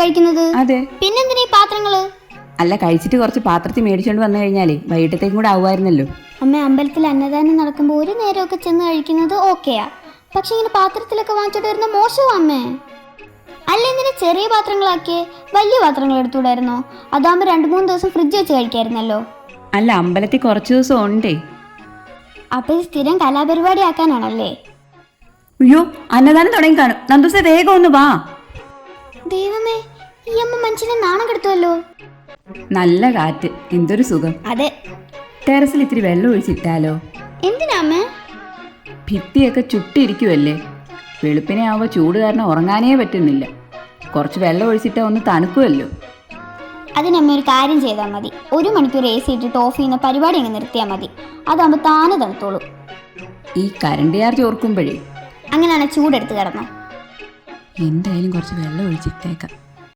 കഴിക്കുന്നത്? അതെ. പിന്നെന്തിനാ ഈ പാത്രങ്ങൾ? അല്ല കഴിച്ചിട്ട് കുറച്ച് പാത്രത്തിൽ മേടിച്ചോണ്ട് വന്നു കഴിഞ്ഞാലേ വൈകിട്ടത്തേക്കും കൂടെ ആവുമായിരുന്നല്ലോ. അമ്മ അമ്പലത്തിൽ അന്നദാനം നടക്കുമ്പോൾ ഒരു നേരമൊക്കെ ചെന്ന് കഴിക്കുന്നത് ഓക്കെയാ. പക്ഷെ ഇങ്ങനെ പാത്രത്തിലൊക്കെ വാങ്ങിച്ചിട്ട് വരുന്ന മോശവും അമ്മേ. അല്ല എന്തിനാ ചെറിയ പാത്രങ്ങളാക്കിയേ? വലിയ പാത്രങ്ങൾ എടുത്തുകൂടായിരുന്നോ? അതാകുമ്പോൾ രണ്ട് മൂന്ന് ദിവസം ഫ്രിഡ്ജ് വെച്ച് കഴിക്കായിരുന്നല്ലോ. അല്ല അമ്പലത്തിൽ കുറച്ച് ദിവസം ഉണ്ടേ. അപ്പൊ ഇത് സ്ഥിരം കലാപരിപാടി ആക്കാനാണല്ലേ അയ്യോ അന്നദാനം തുടങ്ങി കാണും നന്ദുസേ വേഗം ഒന്ന് വാ. ദൈവമേ ഈ അമ്മ മനുഷ്യനെ നാണം കെടുത്തുവല്ലോ? നല്ല കാറ്റ്. എന്തൊരു സുഖം. അതെ. ടെറസിൽ ഇത്തിരി വെള്ളം ഒഴിച്ചിട്ടാലോ എന്തിനാ അമ്മേ? ഭിത്തിയൊക്കെ ചുട്ടിരിക്കുമല്ലേ വെളുപ്പിനെ ആവുമ്പോൾ ചൂട് കാരണം ഉറങ്ങാനേ പറ്റുന്നില്ല. കുറച്ച് വെള്ളം ഒഴിച്ചിട്ടാ ഒന്ന് തണുക്കുമല്ലോ അതിനമ്മ ഒരു കാര്യം ചെയ്താൽ മതി. ഒരു മണിക്കൂർ എ സി ഇട്ടിട്ട് ഓഫ് ചെയ്യുന്ന പരിപാടി അങ്ങ് നിർത്തിയാൽ മതി. അതാകുമ്പോൾ താനെ തണുത്തോളൂ. ഈ കരണ്ട് ചാർജ് ഓർക്കുമ്പോഴേ. അങ്ങനെയാണ് ചൂടെടുത്ത് കിടന്നു. എന്തായാലും കുറച്ച് വെള്ളം ഒഴിച്ചിട്ടേക്കാം.